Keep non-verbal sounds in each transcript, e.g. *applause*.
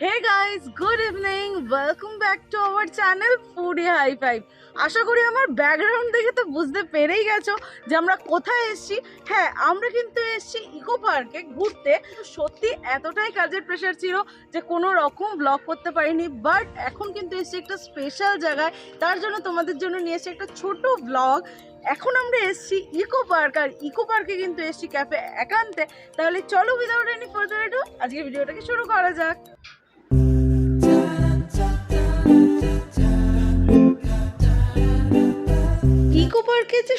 Hey guys good evening welcome back to our channel foodie high five আশা করি আমার background দেখে তো বুঝতে পেরেই গেছো যে আমরা কোথায় এসেছি। হ্যাঁ আমরা কিন্তু এসেছি ইকো পার্কে ঘুরতে। সত্যি এতটাই কাজের প্রেশার ছিল যে কোনো রকম ব্লগ করতে পারিনি। বাট এখন কিন্তু এসেছি একটা স্পেশাল জায়গায়। তার জন্য তোমাদের জন্য নিয়ে এসেছি একটা ছোট ব্লগ এখন আমরা এসেছি ইকো পার্ক আর ইকো পার্কে কিন্তু এসেছি ক্যাফে একান্তে। তাহলে চলো উইদাউট এনি ফার্দার এডু আজকে ভিডিওটাকে শুরু করা যাক।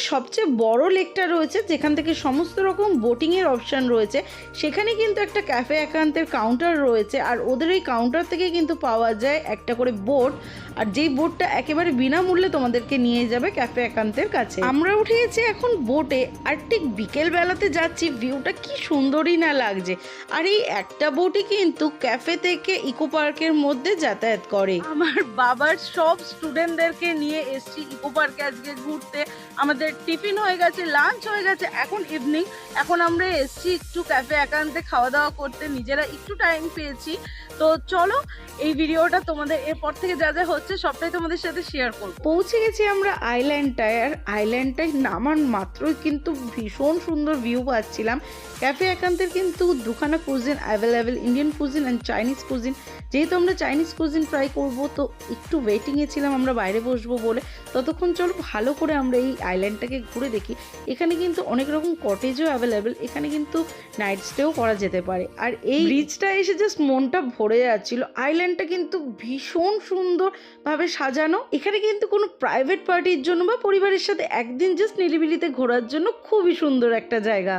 সবচেয়ে বড় লেকটা রয়েছে, যেখান থেকে সমস্ত রকম বোটিংয়ের অপশান রয়েছে। সেখানে কিন্তু একটা ক্যাফে একান্তের কাউন্টার রয়েছে, আর ওদের এই কাউন্টার থেকে কিন্তু পাওয়া যায় একটা করে বোট। আর যেই বোটটা একেবারে বিনামূল্যে তোমাদেরকে নিয়ে যাবে ক্যাফে একান্তের কাছে। আমরা উঠে গেছি এখন বোটে, আর ঠিক বিকেল বেলাতে যাচ্ছি, ভিউটা কি সুন্দরই না লাগছে। আর এই একটা বোটই কিন্তু ক্যাফে থেকে ইকো পার্কের মধ্যে যাতায়াত করে। আমার বাবার সব স্টুডেন্টদেরকে নিয়ে এসছি ইকো পার্কে আজকে ঘুরতে। আমাদের টিফিন হয়ে গেছে লাঞ্চ হয়ে গেছে, এখন ইভিনিং এখন আমরা এসছি একটু ক্যাফে একান্তে, খাওয়া দাওয়া করতে, নিজেরা একটু টাইম পেয়েছি। তো চলো এই ভিডিওটা তোমাদের এরপর থেকে যা যা হচ্ছে সবটাই তোমাদের সাথে শেয়ার করব। পৌঁছে গেছি আমরা আইল্যান্ডটায় আর আইল্যান্ডটায় নামার মাত্রই কিন্তু ভীষণ সুন্দর ভিউ পাচ্ছিলাম। ক্যাফে একান্তের কিন্তু দুখানা cuisine available Indian cuisine and Chinese cuisine যেহেতু আমরা চাইনিজ কুজিন ট্রাই করব তো একটু ওয়েটিংয়ে ছিলাম আমরা বাইরে বসবো বলে। ততক্ষণ চলো ভালো করে আমরা এই আইল্যান্ডটাকে ঘুরে দেখি। এখানে কিন্তু অনেক রকম কটেজও অ্যাভেলেবেল এখানে কিন্তু নাইট স্টেও করা যেতে পারে। আর এই ব্রিজটা এসে জাস্ট মনটা ভরে যাচ্ছিল। আইল্যান্ডটা কিন্তু ভীষণ সুন্দরভাবে সাজানো। এখানে কিন্তু কোনো প্রাইভেট পার্টির জন্য বা পরিবারের সাথে একদিন জাস্ট নিরিবিলিতে ঘোরার জন্য খুবই সুন্দর একটা জায়গা।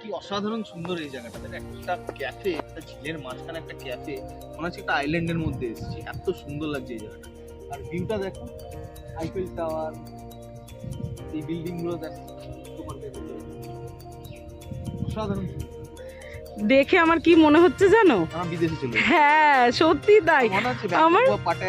কি অসাধারণ সুন্দর এই জায়গাটা। একটা ক্যাফে একটা ঝিলের মাঝখানে একটা ক্যাফে মনে হচ্ছে একটা আইল্যান্ডের মধ্যে এসেছি। এত সুন্দর লাগছে এই জায়গাটা। আর ভিউটা দেখো আইফেল টাওয়ার এই বিল্ডিংগুলো দেখো অসাধারণ। দেখে আমার কি মনে হচ্ছে জানো। হ্যাঁ সত্যি তাই। আমার- মধ্যে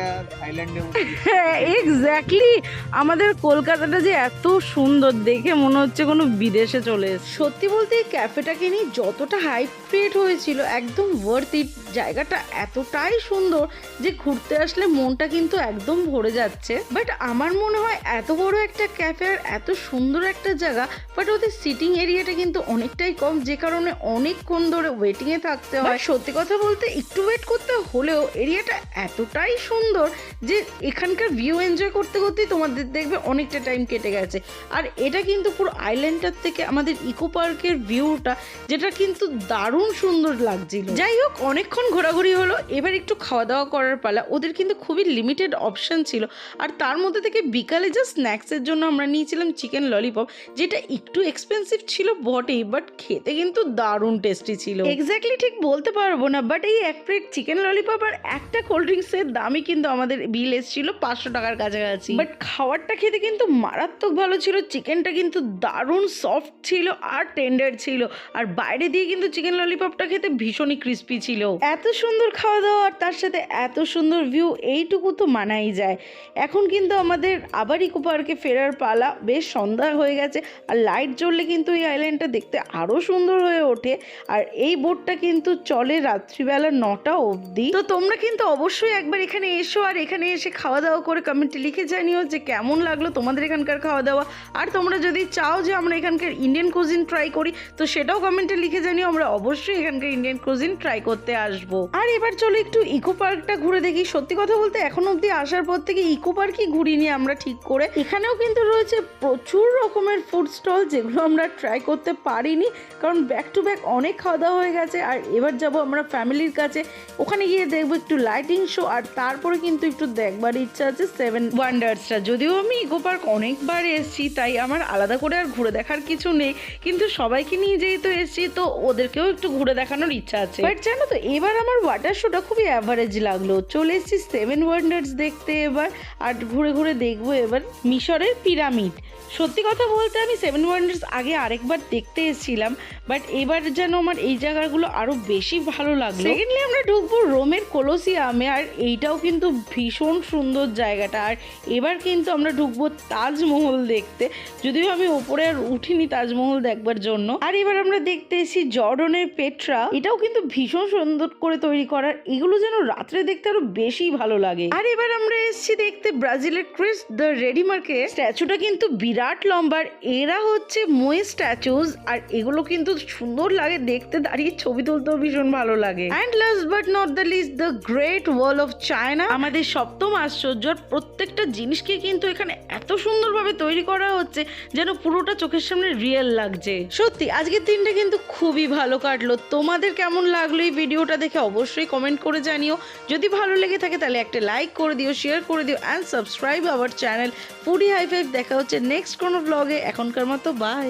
*laughs* হ্যাঁ এক্স্যাক্টলি আমাদের কলকাতাটা যে এত সুন্দর দেখে মনে হচ্ছে কোনো বিদেশে চলে এসেছে। সত্যি বলতে এই ক্যাফেটাকে নিয়ে যতটা হাইপ ক্রিয়েট হয়েছিল একদম ওয়ার্থ ইট জায়গাটা এতটাই সুন্দর যে ঘুরতে আসলে মনটা কিন্তু একদম ভরে যাচ্ছে। বাট আমার মনে হয় এত বড় একটা ক্যাফে আর এত সুন্দর একটা জায়গা বাট ওদের সিটিং এরিয়াটা কিন্তু অনেকটাই কম যে কারণে অনেকক্ষণ ধরে ওয়েটিংয়ে থাকতে হয়। সত্যি কথা বলতে একটু ওয়েট করতে হলেও এরিয়াটা এতটাই সুন্দর যে এখানকার ভিউ এনজয় করতে করতেই তোমাদের দেখবে অনেকটা টাইম কেটে গেছে। আর এটা কিন্তু পুরো আইল্যান্ডটার থেকে আমাদের ইকো পার্কের ভিউটা যেটা কিন্তু দারুণ সুন্দর লাগছিল। যাই হোক অনেকক্ষণ ঘোরাঘুরি হলো এবার একটু খাওয়া দাওয়া করার পালা। ওদের কিন্তু খুবই লিমিটেড অপশন ছিল। আর তার মধ্যে থেকে বিকালে জাস্ট স্ন্যাক্সের জন্য আমরা নিয়েছিলাম চিকেন ললিপপ যেটা একটু এক্সপেন্সিভ ছিল বটেই বাট খেতে কিন্তু দারুণ টেস্টি ছিল। এক্স্যাক্টলি ঠিক বলতে পারব না বাট এই এক প্লেট চিকেন ললিপপ আর একটা কোল্ড ড্রিঙ্কসের দামই কিন্তু আমাদের বিল এসেছিল পাঁচশো টাকার কাছাকাছি। বাট খাবারটা খেতে কিন্তু মারাত্মক ভালো ছিল চিকেনটা কিন্তু দারুণ সফট ছিল আর টেন্ডার ছিল। আর বাইরে দিয়ে কিন্তু চিকেন ললিপপটা খেতে ভীষণই ক্রিস্পি ছিল। এত সুন্দর খাওয়া দাওয়া আর তার সাথে এত সুন্দর ভিউ এইটুকু তো মানাই যায়। এখন কিন্তু আমাদের আবার ইকো পার্কে ফেরার পালা বেশ সন্ধ্যা হয়ে গেছে। আর লাইট জ্বললে কিন্তু এই আইল্যান্ডটা দেখতে আরও সুন্দর হয়ে ওঠে। আর এই বোটটা কিন্তু চলে রাত্রিবেলা নটা অবধি। তো তোমরা কিন্তু অবশ্যই একবার এখানে এসো আর এখানে এসে খাওয়া দাওয়া করে কমেন্টে লিখে জানিও যে কেমন লাগল তোমাদের এখানকার খাওয়া দাওয়া আর তোমরা যদি চাও যে আমরা এখানকার ইন্ডিয়ান কুজিন ট্রাই করি, তো সেটাও কমেন্টে লিখে জানিও, আমরা অবশ্যই এখানকার ইন্ডিয়ান কুজিন ট্রাই করতে আসব। আর এবার চলো একটু ইকো পার্কটা ঘুরে দেখি। সত্যি কথা বলতে এখন অবধি আসার পর থেকে ইকো পার্কই ঘুরিনি আমরা ঠিক করে। এখানেও কিন্তু রয়েছে প্রচুর রকমের ফুড স্টল যেগুলো আমরা ট্রাই করতে পারিনি। কারণ ব্যাক টু ব্যাক অনেক খাওয়া দাওয়া হয়ে গেছে, আর এবার যাব আমরা ফ্যামিলির কাছে। ওখানে গিয়ে দেখব একটু লাইটিং শো আর তারপরে কিন্তু একটু দেখবার ইচ্ছা আছে সেভেন ওয়ান্ডার্সটা যদিও আমি ইকো পার্ক অনেকবার এসেছি, তাই আমার আলাদা করে আর ঘুরে দেখার কিছু নেই। কিন্তু সবাইকে নিয়ে যেহেতু এসেছি, তো ওদেরকেও একটু ঘুরে দেখানোর ইচ্ছা আছে। বাট জানো তো, এবার আমার ওয়াটার শোটা খুবই অ্যাভারেজ লাগল। চলে এসেছি সেভেন ওয়ান্ডার্স দেখতে এবার, আর ঘুরে ঘুরে দেখব এবার মিশরের পিরামিড সত্যি কথা বলতে আমি সেভেন ওয়ান্ডার্স আগে আরেকবার দেখতে এসেছিলাম বাট এবার যেন আমার এই জায়গাগুলো আরও বেশি ভালো লাগল। সেকেন্ডলি আমরা ঢুকবো রোমের কোলোসিয়ামে, আর এইটাও কিন্তু ভীষণ সুন্দর জায়গাটা। আর এবার কিন্তু আমরা ঢুকবো তাজমহল দেখতে। যদিও আমি ওপরে আর উঠিনি তাজমহল দেখবার জন্য। আর এবার আমরা দেখতে এসেছি জর্ডনের পেট্রা। এটাও কিন্তু ভীষণ সুন্দর করে তৈরি করার। এগুলো যেন রাত্রে দেখতে আরও বেশি ভালো লাগে। আর এবার আমরা এসেছি দেখতে ব্রাজিলের ক্রিস দ্য রেডি মার্কে স্ট্যাচুটা কিন্তু বিরাট লম্বার এরা হচ্ছে মই স্ট্যাচুজ আর এগুলো কিন্তু সুন্দর লাগে দেখতে। দাঁড়িয়ে ছবি তুলতেও ভীষণ ভালো লাগে। And last but not the least the great wall of China আমাদের সপ্তম আশ্চর্য আর প্রত্যেকটা জিনিসকে কিন্তু এখানে এত সুন্দরভাবে তৈরি করা হচ্ছে যেন পুরোটা চোখের সামনে রিয়েল লাগছে। সত্যি আজকের দিনটা কিন্তু খুবই ভালো কাটলো। তোমাদের কেমন লাগল এই ভিডিওটা দেখে অবশ্যই কমেন্ট করে জানিও। যদি ভালো লেগে থাকে তাহলে একটা লাইক করে দিও শেয়ার করে দিও and subscribe our channel foodie high five দেখা হচ্ছে নেক্সট কোনো ব্লগে এখনকার মতো বাই